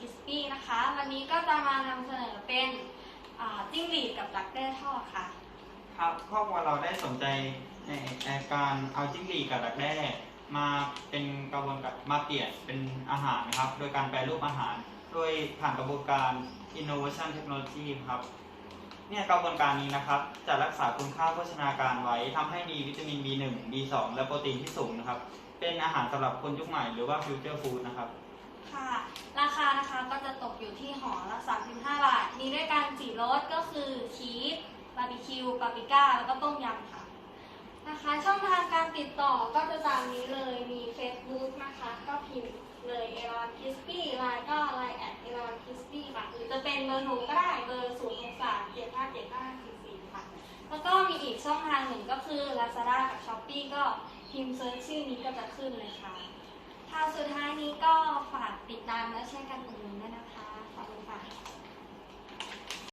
คิสปี้นะคะ วันนี้ก็จะมานำเสนอเป็นจิ้งหรีดกับดักเตอร์ท่อค่ะ ครับครอบครัวเราได้สนใจในการเอาจิ้งหรีดกับดักแด้มาเป็นกระบวนการมาเปลี่ยนเป็นอาหารนะครับ โดยการแปลรูปอาหาร โดยผ่านกระบวนการ innovation technology ครับเนี่ยกระบวนการนี้นะครับ จะรักษาคุณค่าโภชนาการไว้ ทำให้มีวิตามิน B1 B2 และโปรตีนที่สูงนะครับ เป็นอาหารสำหรับคนยุคใหม่หรือว่าฟิวเจอร์ฟู้ดนะครับ ค่ะ ราคานะคะก็จะตกอยู่ที่ห่อละ 35 บาท มีด้วยกันสี่รสก็คือชีสบาร์บีคิวปาปริก้า แล้วก็ต้มยำค่ะ นะคะช่องทางการติดต่อก็จะตามนี้เลยมี Facebook นะคะ ก็พิมพ์เลยเอรอนคิสปี้ไลน์ก็ไลน์แอดเอรอนคิสปี้ค่ะ หรือจะเป็นเบอร์หนูก็ได้เบอร์0 6 3 7 5 7 5 4 4ค่ะ แล้วก็มีอีกช่องทางหนึ่งก็คือ Lazada กับ Shopee ก็พิมพ์เซิร์ชชื่อนี้ก็จะขึ้นเลยค่ะค่ะสุดท้ายนี้ก็ฝ ตามและแชร์กันอุดหนุ